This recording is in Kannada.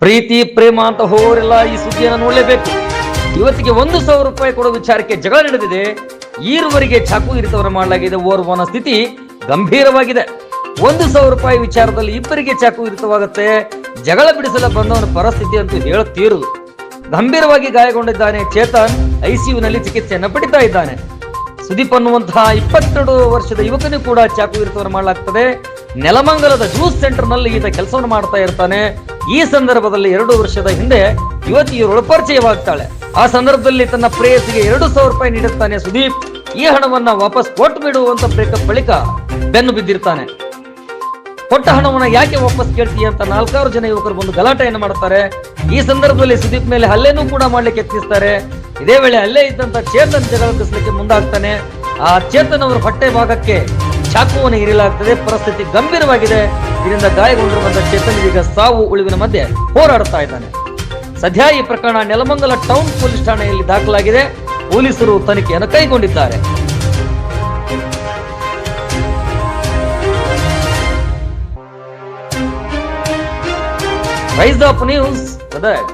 ಪ್ರೀತಿ, ಪ್ರೇಮ ಅಂತ ಹೋರಿಲ್ಲ ಈ ಸುದ್ದಿಯನ್ನು ನೋಡಲೇಬೇಕು. ಇವತ್ತಿಗೆ ಒಂದು ಸಾವಿರ ರೂಪಾಯಿ ಕೊಡೋ ವಿಚಾರಕ್ಕೆ ಜಗಳ ನಡೆದಿದೆ. ಈರುವರೆಗೆ ಚಾಕು ಇರಿತವರ ಮಾಡಲಾಗಿದೆ. ಓರ್ವನ ಸ್ಥಿತಿ ಗಂಭೀರವಾಗಿದೆ. ಒಂದು ಸಾವಿರ ರೂಪಾಯಿ ವಿಚಾರದಲ್ಲಿ ಇಬ್ಬರಿಗೆ ಚಾಕು ಇರಿತವಾಗುತ್ತೆ. ಜಗಳ ಬಿಡಿಸಲು ಬಂದವನ ಪರಿಸ್ಥಿತಿ ಅಂತೂ ಹೇಳುತ್ತೀರುದು ಗಂಭೀರವಾಗಿ ಗಾಯಗೊಂಡಿದ್ದಾನೆ ಚೇತನ್. ಐಸಿಯುನಲ್ಲಿ ಚಿಕಿತ್ಸೆಯನ್ನು ಪಡಿತಾ ಇದ್ದಾನೆ. ಸುದೀಪ್ ಅನ್ನುವಂತಹ ಇಪ್ಪತ್ತೆರಡು ವರ್ಷದ ಯುವಕನಿಗೂ ಕೂಡ ಚಾಕು ಇರಿತವರ ಮಾಡಲಾಗ್ತದೆ. ನೆಲಮಂಗಲದ ಜ್ಯೂಸ್ ಸೆಂಟರ್ನಲ್ಲಿ ಈತ ಕೆಲಸವನ್ನು ಮಾಡ್ತಾ ಇರ್ತಾನೆ. ಈ ಸಂದರ್ಭದಲ್ಲಿ ಎರಡು ವರ್ಷದ ಹಿಂದೆ ಯುವತಿಯರು ಪರಿಚಯವಾಗ್ತಾಳೆ. ಆ ಸಂದರ್ಭದಲ್ಲಿ ತನ್ನ ಪ್ರೇಯಸಿಗೆ ಎರಡು ಸಾವಿರ ರೂಪಾಯಿ ನೀಡುತ್ತಾನೆ ಸುದೀಪ್. ಈ ಹಣವನ್ನ ವಾಪಸ್ ಕೊಟ್ಟು ಬಿಡುವಂತ ಬ್ರೇಕಪ್ ಬಳಿಕ ಬೆನ್ನು ಬಿದ್ದಿರ್ತಾನೆ. ಕೊಟ್ಟ ಹಣವನ್ನ ಯಾಕೆ ವಾಪಸ್ ಕೇಳ್ತೀಯ ಅಂತ ನಾಲ್ಕಾರು ಜನ ಯುವಕರು ಬಂದು ಗಲಾಟೆಯನ್ನು ಮಾಡುತ್ತಾರೆ. ಈ ಸಂದರ್ಭದಲ್ಲಿ ಸುದೀಪ್ ಮೇಲೆ ಹಲ್ಲೆನೂ ಕೂಡ ಮಾಡ್ಲಿಕ್ಕೆ ಯತ್ನಿಸ್ತಾರೆ. ಇದೇ ವೇಳೆ ಅಲ್ಲೇ ಇದ್ದಂತ ಚೇತನ್ ಜಗಳ ಮುಂದಾಗ್ತಾನೆ. ಆ ಚೇತನ್ ಅವರ ಹೊಟ್ಟೆ ಭಾಗಕ್ಕೆ ಚಾಕುವನ್ನು ಇರಲಾಗುತ್ತದೆ ಪರಿಸ್ಥಿತಿ ಗಂಭೀರವಾಗಿದೆ. ಇದರಿಂದ ಗಾಯಗೊಂಡಿರುವಂತಹ ಚೇತನ್ ಈಗ ಸಾವು ಉಳಿವಿನ ಮಧ್ಯೆ ಹೋರಾಡ್ತಾ ಇದ್ದಾನೆ. ಸದ್ಯ ಈ ಪ್ರಕರಣ ನೆಲಮಂಗಲ ಟೌನ್ ಪೊಲೀಸ್ ಠಾಣೆಯಲ್ಲಿ ದಾಖಲಾಗಿದೆ. ಪೊಲೀಸರು ತನಿಖೆಯನ್ನು ಕೈಗೊಂಡಿದ್ದಾರೆ. Rise of news, Gadag.